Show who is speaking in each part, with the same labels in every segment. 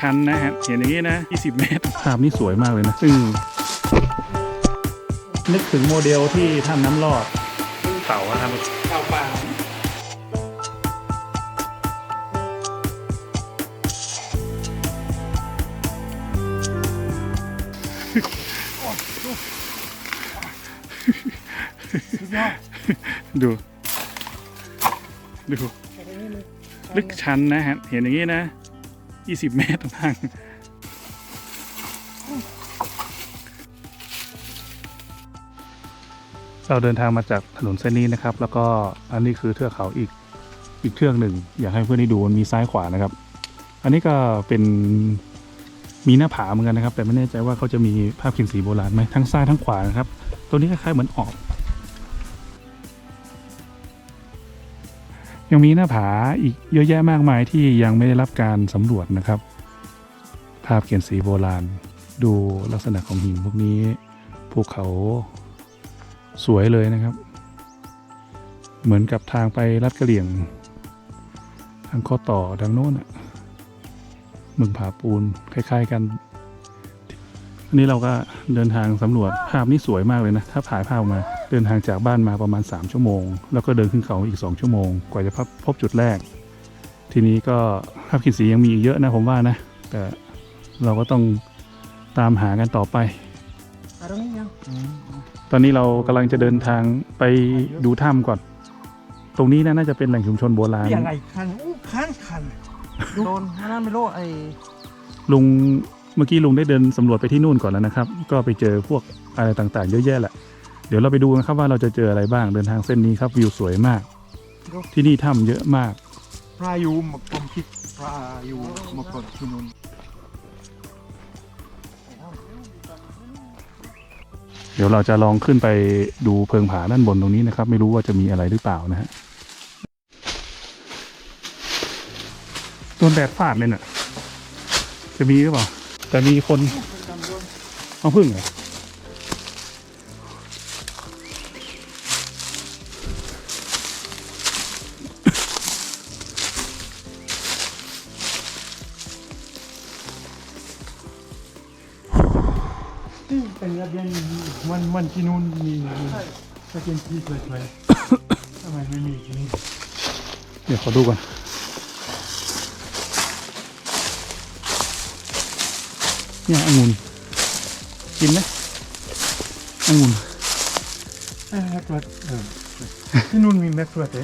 Speaker 1: ชันนะฮะ เห็นอย่างนี้นะ 20 เมตร ภาพนี่สวยมากเลยนะ ซึ่ง นึกถึงโมเดลที่ทำน้ำรอดเต่าอะครับเต่าป่าดู ดู ลึกชันนะฮะ เห็นอย่างนี้นะ 20เมตรทางเราเดินทางมาจากถนนเส้นนี้นะครับ แล้วก็อันนี้คือเทือกเขาอีกอีกเทือกหนึ่ง อยากให้เพื่อนได้ดูมันมีซ้ายขวานะครับ อันนี้ก็เป็นมีหน้าผาเหมือนกันนะครับ แต่ไม่แน่ใจว่าเขาจะมีภาพเขียนสีโบราณไหมทั้งซ้ายทั้งขวานะครับ ตัวนี้คล้ายๆเหมือนออก ยังมีหน้าผาอีกเยอะแยะมากมายที่ยังไม่ได้รับการสำรวจนะครับ ภาพเขียนสีโบราณ ดูลักษณะของหินพวกนี้ภูเขาสวยเลยนะครับ เหมือนกับทางไปลัดกระเหลี่ยง ทางข้อต่อทางโน้นอะมืองผาปูนคล้าย ๆ กันอันนี้เราก็เดินทางสำรวจภาพนี้สวยมากเลยนะ ถ้าถ่ายภาพมา เดินทางจากบ้านมาประมาณ 3 ชั่วโมง แล้วก็เดินขึ้นเขาอีก 2 ชั่วโมง กว่าจะพบพบจุดแรก ทีนี้ก็ภาพขีดสียังมีอีกเยอะนะผมว่านะ แต่เราก็ต้องตามหากันต่อไป
Speaker 2: อะตรงนี้ยัง
Speaker 1: ตอนนี้เรากำลังจะเดินทางไปดูถ้ำก่อน ตรงนี้นะน่าจะเป็นแหล่งชุมชนโบราณ
Speaker 2: เปลี่ยนอะไรคันอู้คันคันโดนนั่นไม่รู้ไอ้
Speaker 1: ลุงเมื่อกี้ลุงได้เดินสำรวจไปที่นู่นก่อนแล้วนะครับ ก็ไปเจอพวกอะไรต่างๆ เยอะแยะแหละ เดี๋ยวเราไปดูนะครับว่าเราจะเจออะไรบ้างเดินทางเส้นนี้ครับวิวสวยมาก ที่นี่ถ้ำเยอะมาก
Speaker 2: พรายุมาผมคิดพรายุมาก่อนที่นู่น
Speaker 1: เดี๋ยวเราจะลองขึ้นไปดูเพิงผาด้านบนตรงนี้นะครับ ไม่รู้ว่าจะมีอะไรหรือเปล่านะฮะโดนแดดฟาดเลยน่ะ จะมีหรือเปล่า แต่มีคนเอาพึ่งเหรอ
Speaker 2: เป็นระเบียงมันมันที่นู่นมีมีถ้าเป็นที่สวยๆ ทำไมไม่มีที่นี่
Speaker 1: เดี๋ยวขอดูก่อนเนี่ยองุ่นกินไหมองุ่น
Speaker 2: เอ้ยแม็กซ์เออที่นู่นมีแม็กซ์เด็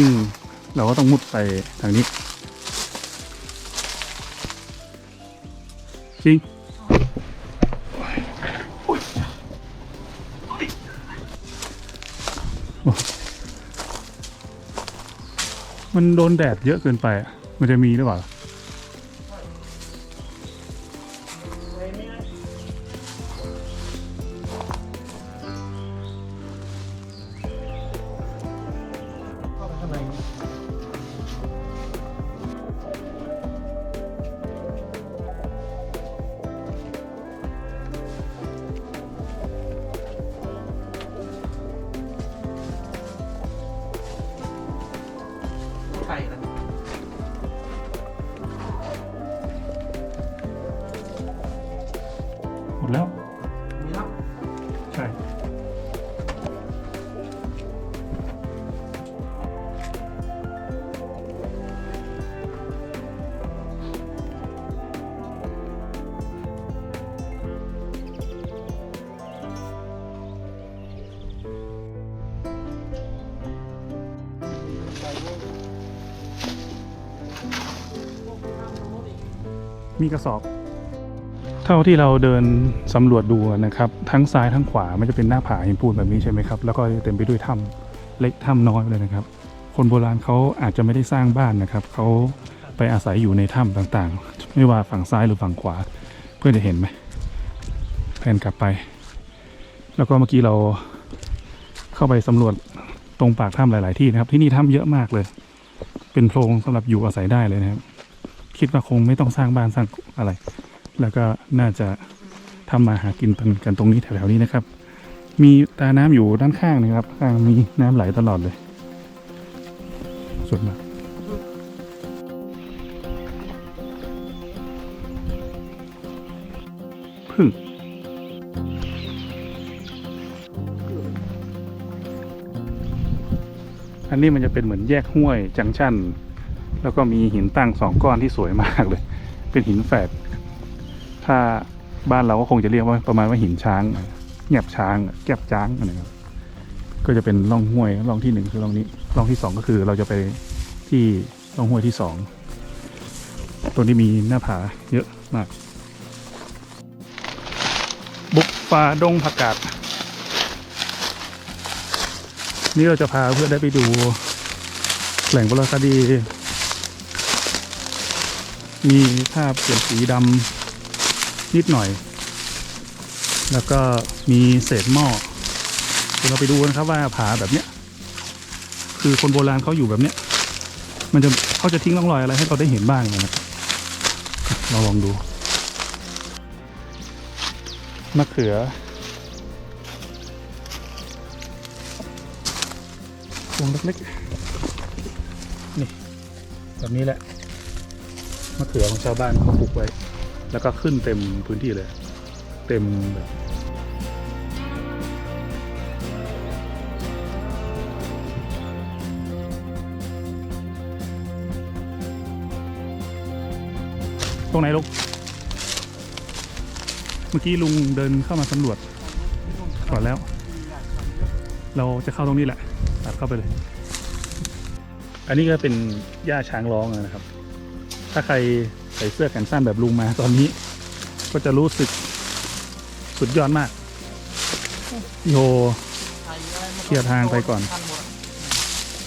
Speaker 1: ซึ่งเราก็ต้องมุดไปทางนี้ จริงมันโดนแดดเยอะเกินไปอะมันจะมีหรือเปล่า มีกระสอบ เท่าที่เราเดินสำรวจดูนะครับ ทั้งซ้ายทั้งขวามันจะเป็นหน้าผาหินปูนแบบนี้ใช่ไหมครับ แล้วก็เต็มไปด้วยถ้ำเล็กถ้ำน้อยเลยนะครับ คนโบราณเขาอาจจะไม่ได้สร้างบ้านนะครับเขาไปอาศัยอยู่ในถ้ำต่างๆ ไม่ว่าฝั่งซ้ายหรือฝั่งขวา เพื่อนจะเห็นไหมแผนกลับไป แล้วก็เมื่อกี้เราเข้าไปสำรวจตรงปากถ้ำหลาย ๆ ที่นะครับ ที่นี่ถ้ำเยอะมากเลย เป็นโพรงสำหรับอยู่อาศัยได้เลยนะครับ คิดว่าคงไม่ต้องสร้างบ้านสร้างอะไร แล้วก็น่าจะทำมาหากินกันตรงนี้แถวๆนี้นะครับ มีตาน้ำอยู่ด้านข้างนะครับ ข้างมีน้ำไหลตลอดเลยสวนมากพึ่งอันนี้มันจะเป็นเหมือนแยกห้วยจังชั่น แล้วก็มีหินตั้งสองก้อนที่สวยมากเลย เป็นหินแฝดถ้าบ้านเราก็คงจะเรียกว่าประมาณว่าหินช้างเงียบช้างแก็บจ้างอะไรครับก็จะเป็นร่องห้วยร่องที่หนึ่งคือร่องนี้ร่องที่สองก็คือเราจะไปที่ร่องห้วยที่สองตัวนี้มีหน้าผาเยอะมาก บุกป่าดงผักกาดนี่เราจะพาเพื่อนได้ไปดูแหล่งโบราณคดี มีภาพเปลี่ยนสีดำนิดหน่อย แล้วก็มีเศษหม้อเดี๋ยวเราไปดูนะครับว่าผาแบบเนี้ย คือคนโบราณเขาอยู่แบบเนี้ย มันจะเขาจะทิ้งร่องรอยอะไรให้เราได้เห็นบ้างนะครับเราลองดูมะเขือพวงเล็กๆนี่แบบนี้แหละ มะเขือของชาวบ้านเขาปลูกไว้ แล้วก็ขึ้นเต็มพื้นที่เลย เต็มแบบตรงไหนลูก เมื่อกี้ลุงเดินเข้ามาสำรวจก่อนแล้ว เราจะเข้าตรงนี้แหละ ตัดเข้าไปเลย อันนี้ก็เป็นหญ้าช้างร้องนะครับ ถ้าใครใส่เสื้อแขนสั้นแบบลุงมาตอนนี้ ก็จะรู้สึกสุดยอดมากโฮเคลียร์ทางไปก่อน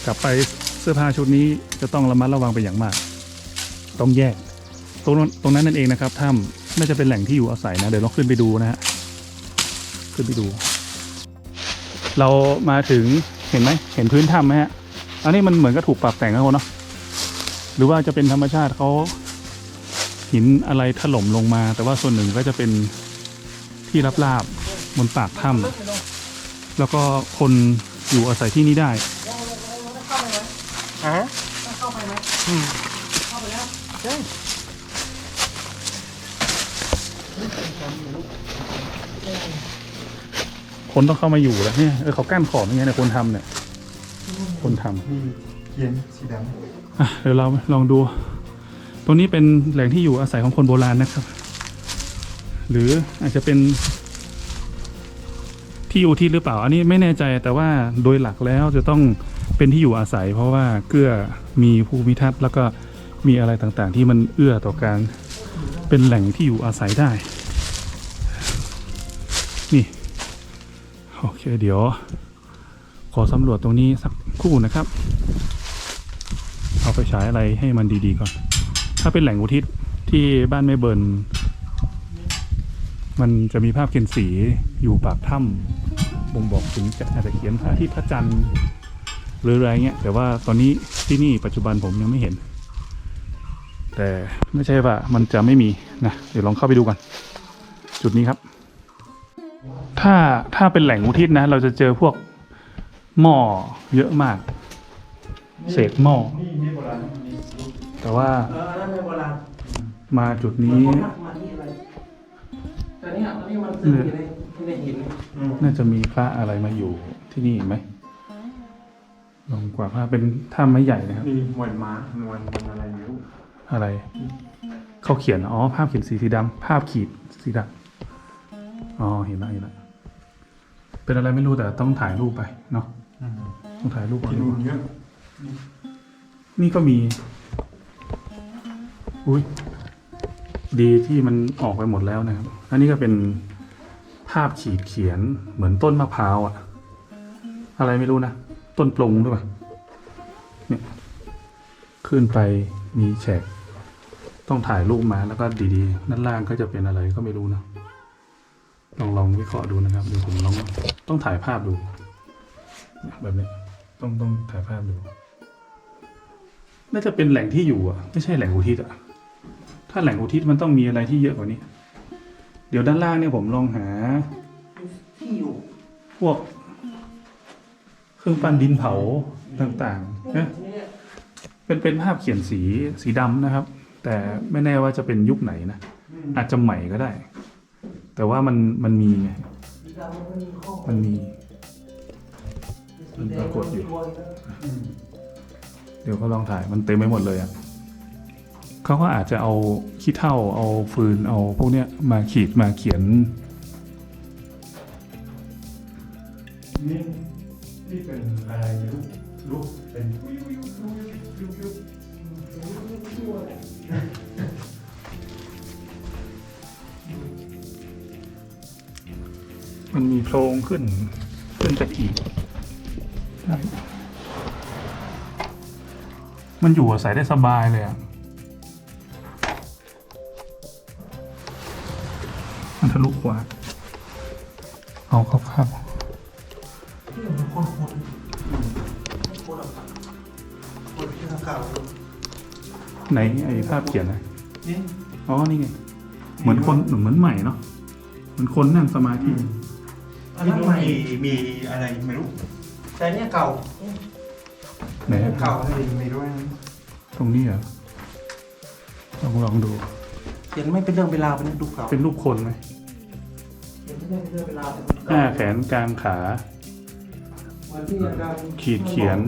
Speaker 1: กลับไปเสื้อผ้าชุดนี้จะต้องระมัดระวังเป็นอย่างมาก ต้องแยก ตรงนั้นตรงนั้นนั่นเองนะครับถ้ำน่าจะเป็นแหล่งที่อยู่อาศัยนะ เดี๋ยวเราขึ้นไปดูนะฮะขึ้นไปดู เรามาถึงเห็นไหมเห็นพื้นถ้ำไหมฮะอันนี้มันเหมือนกับถูกปรับแต่งแล้วเนาะ หรือว่าจะเป็นธรรมชาติเขาหินอะไรถล่มลงมา แต่ว่าส่วนหนึ่งก็จะเป็นที่ราบๆบนปากถ้ำแล้วก็คนอยู่อาศัยที่นี่ได้
Speaker 2: ฮะ
Speaker 1: คนต้องเข้ามาอยู่แล้วเนี่ยเออเขากั้นขอบอย่างเงี้ยเนี่ยคนทำเนี่ย คนทำ
Speaker 2: มีเขียนสีด
Speaker 1: อะเดี๋ยวเราลองดู ตรงนี้เป็นแหล่งที่อยู่อาศัยของคนโบราณนะครับ หรืออาจจะเป็น ที่อยู่ที่หรือเปล่า อันนี้ไม่แน่ใจแต่ว่าโดยหลักแล้วจะต้องเป็นที่อยู่อาศัย เพราะว่าเกื้อมีภูมิทัศน์แล้วก็มีอะไรต่างๆ ที่มันเอื้อต่อการเป็นแหล่งที่อยู่อาศัยได้ นี่โอเคเดี๋ยว ขอสำรวจตรงนี้สักคู่นะครับ เอาไปฉายอะไรให้มันดีๆก่อน ถ้าเป็นแหล่งอุทิศที่บ้านไม่เบิร์นมันจะมีภาพเขียนสีอยู่ปากถ้ำบ่งบอกถึงจะอาจจะเขียนพระทิตย์พระจันทร์หรืออะไรเงี้ยแต่ว่าตอนนี้ที่นี่ปัจจุบันผมยังไม่เห็น แต่ไม่ใช่ว่ามันจะไม่มีนะเดี๋ยวลองเข้าไปดูกัน จุดนี้ครับ ถ้าถ้าเป็นแหล่งอุทิศนะ เราจะเจอพวกหม้อเยอะมาก เศษหม้อ
Speaker 2: นี่นี่โบราณนี่
Speaker 1: แต่ว่า
Speaker 3: เอออันนั้นเป็นโบราณ
Speaker 1: มาจุดนี้
Speaker 3: มันมาที่อะไรแต่เนี่ยอันนี้มันคืออยู่ในอยู่ในหิน
Speaker 2: อืม
Speaker 1: น่าจะมีพระอะไรมาอยู่ที่นี่อีกไหมลองกว่าพระเป็นถ้ำไม้ใหญ่นะครับ
Speaker 2: นี่หมวนม้าหมวนมันอะไรไม่รู้
Speaker 1: อะไร เขาเขียน อ๋อ ภาพเขียนสีสีดำภาพขีดสีดำอ๋อ เห็นแล้วเห็นแล้วเป็นอะไรไม่รู้แต่ต้องถ่ายรูปไปเนาะ
Speaker 2: อืม
Speaker 1: ต้องถ่ายรูปก่อน
Speaker 2: ที่
Speaker 1: ดี
Speaker 2: นู่
Speaker 1: ก
Speaker 2: น
Speaker 1: ว่า
Speaker 2: เยอะ
Speaker 1: นี่ก็มี อุ้ยดีที่มันออกไปหมดแล้วนะครับ อันนี้ก็เป็นภาพขีดเขียนเหมือนต้นมะพร้าวอะอะไรไม่รู้นะ ต้นปลงด้วยป่ะเนี่ยขึ้นไปมีแฉก ต้องถ่ายรูปมาแล้วก็ดีๆ ด้านล่างก็จะเป็นอะไรก็ไม่รู้นะ ลองลองวิเคราะห์ดูนะครับเดี๋ยวผมลองต้องถ่ายภาพดู แบบนี้ต้องต้องถ่ายภาพดู น่าจะเป็นแหล่งที่อยู่อะ ไม่ใช่แหล่งอุทิศอะ ถ้าแหล่งอุทิศมันต้องมีอะไรที่เยอะกว่านี้ เดี๋ยวด้านล่างเนี่ยผมลองหา
Speaker 3: ที่อยู่
Speaker 1: พวก เครื่องปั้นดินเผาต่างๆนะ
Speaker 3: เนี่ย
Speaker 1: เป็นเป็นภาพเขียนสีสีดำนะครับ แต่ไม่แน่ว่าจะเป็นยุคไหนนะ อาจจะใหม่ก็ได้ แต่ว่ามันมันมีไง
Speaker 3: มันมี
Speaker 1: มันปรากฏอยู่ เดี๋ยวก็ลองถ่ายมันเต็มไปหมดเลยอะเขาก็อาจจะเอาขี้เถ้าเอาฟืนเอาพวกเนี้ยมาขีดมาเขียน
Speaker 2: นี่นี่เป็นอะไรไม่รู้รูปเป็นวิววิววิววิววิว
Speaker 1: มันมีโพรงขึ้นขึ้นตะกี้ได้ มันอยู่อาศัยได้สบายเลยอะมันทะลุขวาเอาเข้าข้าง
Speaker 3: ที่มันคนคนคนอะคนที่ทางเก่า
Speaker 1: ไหนไอ้ภาพเขียนนะ
Speaker 3: นี่
Speaker 1: อ๋อ นี่ไง เหมือนคนเหมือนใหม่เนาะ เหมือนคนนั่งสมาธิ
Speaker 3: อัน
Speaker 2: ที่
Speaker 3: นั้น
Speaker 2: นู้น
Speaker 3: ใหม่
Speaker 2: มีมีอะไรไม่รู้
Speaker 3: แต่เนี่ยเก่า
Speaker 1: ไหนอะ
Speaker 3: เก่า
Speaker 2: อะไรไม่รู้นะ
Speaker 1: ตรงนี้เหรอลองลองดู
Speaker 3: เขียนไม่เป็นเรื่องเวลาวเป็นดูเก่า
Speaker 1: เป็นรูปคนไหม
Speaker 3: เขียนไม่เป็นเรื่องเวลาวเป็น
Speaker 1: หน้าแขนกลางขา
Speaker 3: เหมือนที่อาจารย์
Speaker 1: ขีดเขียน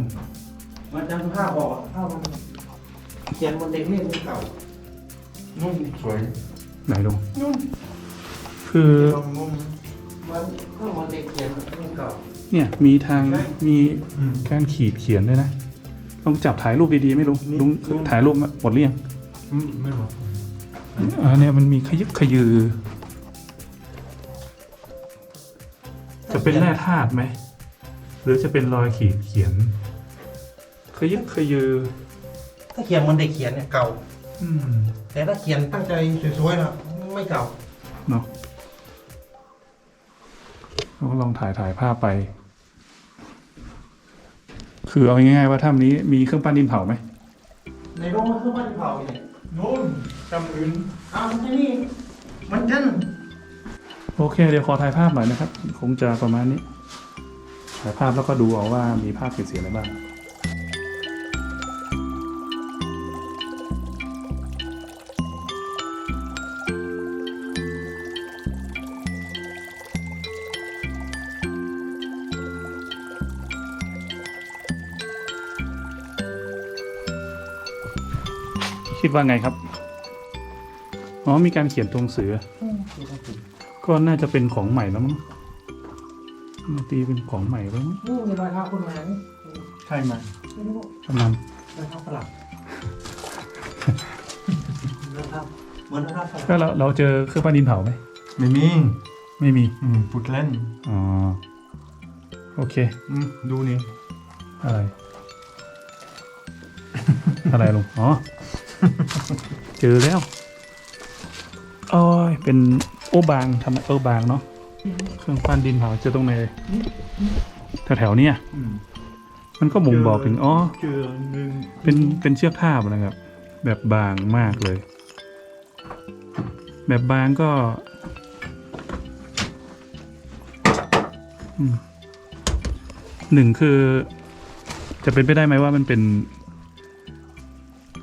Speaker 3: เหมือนอาจารย์ภาพบอกอะภาพมันเขียนบนเด็กเล่มเก่า
Speaker 2: นุ่นสวย
Speaker 1: ไหนลง
Speaker 2: นุ่น
Speaker 1: คือ
Speaker 2: ลองงง
Speaker 3: มันก็เหมือนเด็กเขียนเล่มเก่า
Speaker 1: เนี่ยมีทาง
Speaker 2: ใช่
Speaker 1: มี
Speaker 2: อืม
Speaker 1: การขีดเขียนด้วยนะ ลองจับถ่ายรูปดีๆไหม่ลุง
Speaker 2: นี่
Speaker 1: ลุง
Speaker 2: ลุง
Speaker 1: ถ่ายรูปหมดหรือยัง
Speaker 2: อืมไม่รู้
Speaker 1: อ่าเนี่ยมันมีขยึกขยือ จะเป็นแร่ธาตุไหม หรือจะเป็นรอยขีดเขียน ขยึกขยือ
Speaker 3: ถ้าเขียนบนเด็กเขียนเนี่ยเก่า
Speaker 1: อืม
Speaker 3: แต่ถ้าเขียนตั้งใจสวยๆนะไม่เก่า
Speaker 1: เนาะเราก็ลองถ่ายถ่ายภาพไป คือเอาง่ายๆว่าถ้ำนี้มีเครื่องปั้นดินเผาไหม
Speaker 3: ในโรงมันคือบ้านเผาเนี่ย
Speaker 2: นุ่นจำอื่น
Speaker 3: อ้าวที่นี่ มันจัน
Speaker 1: โอเค เดี๋ยวขอถ่ายภาพหน่อยนะครับ คงจะประมาณนี้ถ่ายภาพแล้วก็ดูเอาว่ามีภาพเสียอะไรบ้าง คิดว่าไงครับ อ๋อมีการเขียนตัวหนังสือ ก็น่าจะเป็นของใหม่แล้วมั้งน่าตีเป็นของใหม่แล้วมั้ง
Speaker 3: นี่มีรอยเท้าคนไหน
Speaker 2: ใช่ไหม
Speaker 3: ไม่รู้
Speaker 1: ประมาณ
Speaker 3: รอยเท้าฝรั่งรอยเท้าเหมือนรอยเท้าฝรั่ง
Speaker 1: ก็เราเราเจอเครื่องปั้นดินเผาไหม
Speaker 2: ไม่มี
Speaker 1: ไม่มี
Speaker 2: อืมพูดเล่น
Speaker 1: อ๋อโอเค
Speaker 2: อืมดูนี่
Speaker 1: อะไร อะไรลุงอ๋อ เจอแล้วโอ้ยเป็นโอบางทำโอบางเนาะเครื่องปั้นดินเผาเจอตรงไหนแถวๆเนี้ย
Speaker 2: อืม
Speaker 1: มันก็บ่งบอกถึงอ๋อ
Speaker 2: เจอหนึ่ง
Speaker 1: เป็นเป็นเชือกทาบนะครับ แบบบางมากเลย แบบบางก็อืมหนึ่งคือ จะเป็นไปได้ไหมว่ามันเป็น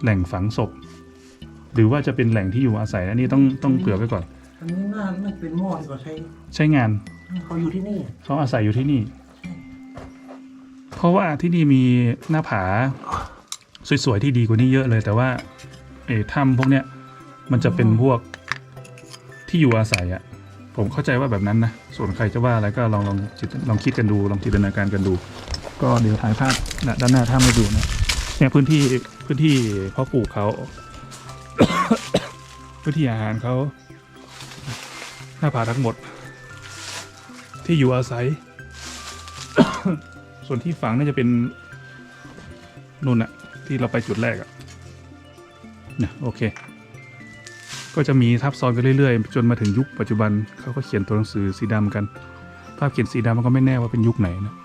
Speaker 1: แหล่งฝังศพ หรือว่าจะเป็นแหล่งที่อยู่อาศัยอันนี้ต้องต้องเผื่อไว้ก่อน
Speaker 3: อันนี้น่าน่าจะเป็นหม้อดีกว่าใช้
Speaker 1: ใช้งาน
Speaker 3: เขาอยู่ที่นี่
Speaker 1: เขาอาศัยอยู่ที่นี่ เพราะว่าที่นี่มีหน้าผา สวยๆที่ดีกว่านี้เยอะเลย แต่ว่าเออถ้ำพวกเนี้ยมันจะเป็นพวกที่อยู่อาศัยอะผมเข้าใจว่าแบบนั้นนะ ส่วนใครจะว่าอะไรก็ลองลองจิตลองคิดกันดู ลองจินตนาการกันดู ก็เดี๋ยวถ่ายภาพนะด้านหน้าถ้ำให้ดูนะ เนี่ยพื้นที่พื้นที่เพาะปลูกเขา พื้นที่อาหารเขาหน้าผาทั้งหมด ที่อยู่อาศัย ส่วนที่ฝังน่าจะเป็นนู่นอะที่เราไปจุดแรกอะเนะโอเค ก็จะมีทับซ้อนกันเรื่อยๆ จนมาถึงยุคปัจจุบันเขาก็เขียนตัวหนังสือสีดำกัน ภาพเขียนสีดำมันก็ไม่แน่ว่าเป็นยุคไหนนะ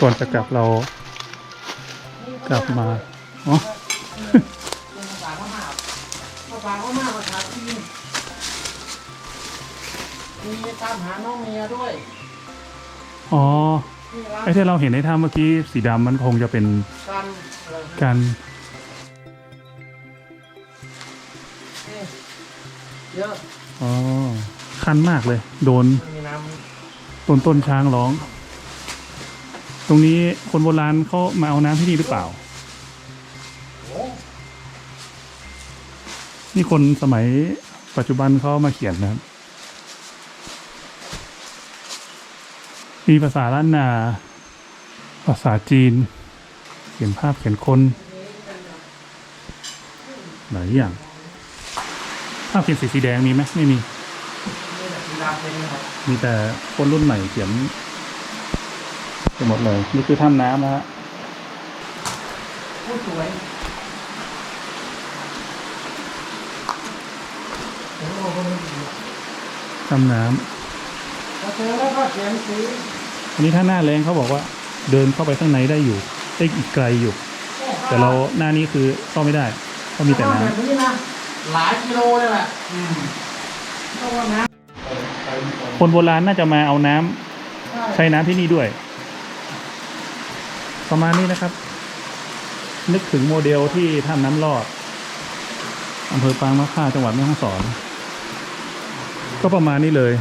Speaker 1: ก่อนจะกลับเรากลับมาอ๋อ
Speaker 3: เป็นภาษาพม่าภาษาพม่าภาษาจีนมีตามหาน้องเมียด้วย
Speaker 1: อ๋อ
Speaker 3: นี่ร้าน
Speaker 1: ไอ้ที่เราเห็นในถ้ำเมื่อกี้สีดำมันคงจะเป็น
Speaker 3: กันอะไรนะ
Speaker 1: การ
Speaker 3: นี่เยอะ
Speaker 1: อ๋อ คันมากเลย โดน
Speaker 3: มีน้
Speaker 1: ต้นต้นช้างร้อง ตรงนี้คนโบราณเขามาเอาน้ำที่นี่หรือเปล่า นี่คนสมัยปัจจุบันเขามาเขียนนะครับ มีภาษาล้านนา ภาษาจีน เขียนภาพเขียนคนหลายอย่าง ภาพเขียนสีสีแดงมีไหมไม่มี มีแต่คนรุ่นใหม่เขียน ไปหมดเลย นี่คือถ้ำน้ำนะฮะ
Speaker 3: ผู้สวยโอ้โหคนนี้ดี
Speaker 1: ถ้ำน้
Speaker 3: พอเจอแล้วก็เขียนสีำ
Speaker 1: อันนี้ถ้าหน้าแรงเขาบอกว่า เดินเข้าไปข้างในได้อยู่ได้อีกไกลอยู่ แต่เราหน้านี้คือเข้าไม่ได้เพราะมีแต่
Speaker 3: ถ้า
Speaker 1: น้ำ
Speaker 3: แบบนี้นะหลายกิโลเลยแหละอืมเพราะว่าน้
Speaker 1: คนโบราณน่าจะมาเอาน้ำำใช้น้ำที่นี่ด้วย ประมาณนี้นะครับ นึกถึงโมเดลที่ถ้ำน้ำรอดอำเภอปางมะค่าจังหวัดแม่ฮ่องสอน ก็ประมาณนี้เลย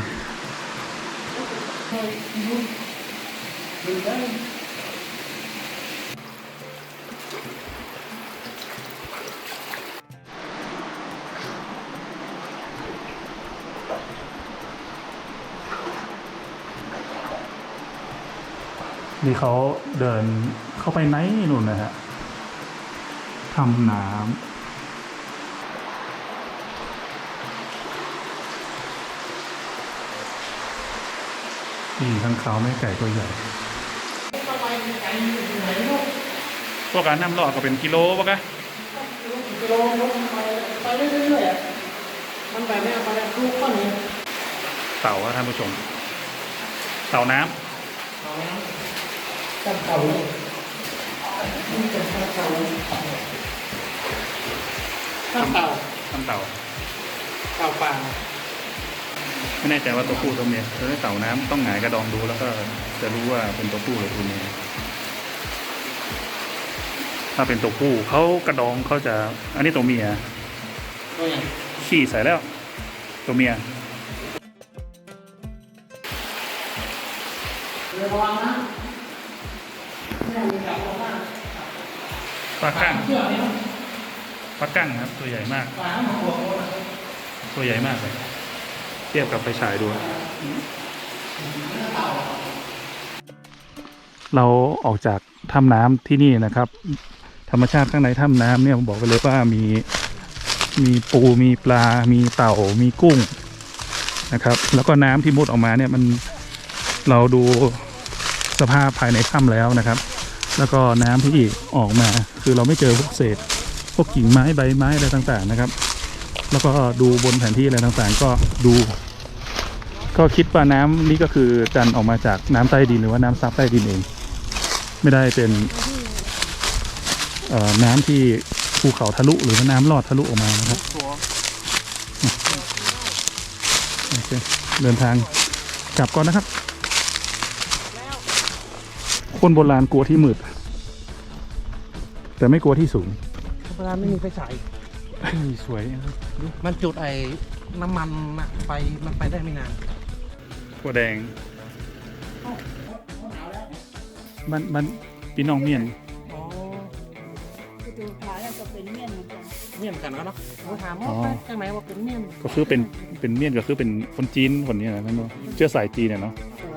Speaker 1: นี่เขาเดินเข้าไปไหนนู่นนะฮะทำน้ำนี่ทั้งเขาวแม่ไก่ตัวใหญ่พวกการน้ำรอดก็เป็นกิโลปะกะ
Speaker 3: กิโลไปเรื่อยๆมันแบบเนี้ยไปลูกก้อนี้
Speaker 1: เต่าครับท่านผู้ชม เต่าน้
Speaker 3: เอาน้ำ ตั้งเต่าเลยนี่เป็นตั้งเต่าตั้งเต่าำ
Speaker 1: ทำเต่า
Speaker 3: เต่าป่า
Speaker 1: ไม่แน่ใจว่าตัวผู้ตัวเมียเออเต่าน้ำต้องหงายกระดองดูแล้วก็จะรู้ว่าเป็นตัวผู้หรือตัวเมียถ้าเป็นตัวผู้เขากระดองเขาจะ อันนี้ตัวเมีย
Speaker 3: ตัวอย่าง
Speaker 1: ขี่ใส่แล้ว ตัวเมีย ลากั้ง
Speaker 3: เชื่อไหมครับ
Speaker 1: ปลากั้งครับ ตัวใหญ่มาก ตัวใหญ่มากเลยเทียบกับไฟฉายดู เราออกจากถ้ำน้ำที่นี่นะครับ ธรรมชาติข้างในถ้ำน้ำเนี่ยผมบอกไปเลยว่ามีมีปูมีปลา มีเต่ามีกุ้งนะครับ แล้วก็น้ำที่มุดออกมาเนี่ยมันเราดูสภาพภายในถ้ำแล้วนะครับ แล้วก็น้ำที่ออกมา คือเราไม่เจอพวกเศษ พวกกิ่งไม้ใบไม้อะไรต่างๆนะครับ แล้วก็ดูบนแผนที่อะไรต่างๆ ก็ดู ก็คิดว่าน้ำนี่ก็คือดันออกมาจากน้ำใต้ดินหรือว่าน้ำซับใต้ดินเอง ไม่ได้เป็นน้ำที่ภูเขาทะลุหรือว่าน้ำลอดทะลุออกมานะครับโอเคเดินทางกลับก่อนนะครับ คนโบราณกลัวที่มืด แต่ไม่กลัวที่สูง
Speaker 3: เวลาไม่มีไฟฉาย
Speaker 1: สวยนะครับ
Speaker 3: มันจุดไอ้น้ำมันน่ะไฟมันไปได้ไม่นาน
Speaker 1: ตัวแดง มันมันปีน้องเมียน
Speaker 3: อ๋อ
Speaker 4: คือดูขายแล้วก็เป็นเมี่ยนเหมือนกัน
Speaker 3: เมี่ยนกันก็เนาะ
Speaker 4: เอ
Speaker 3: นูถามว่าจากไหนว่าเป็นเมียน
Speaker 1: ก็คือเป็นเป็นเมียนก็คือเป็นคนจีนคนนี้นะนั่นเนาะเชื้อสายจีนเนี่ยเนาะ
Speaker 3: เอ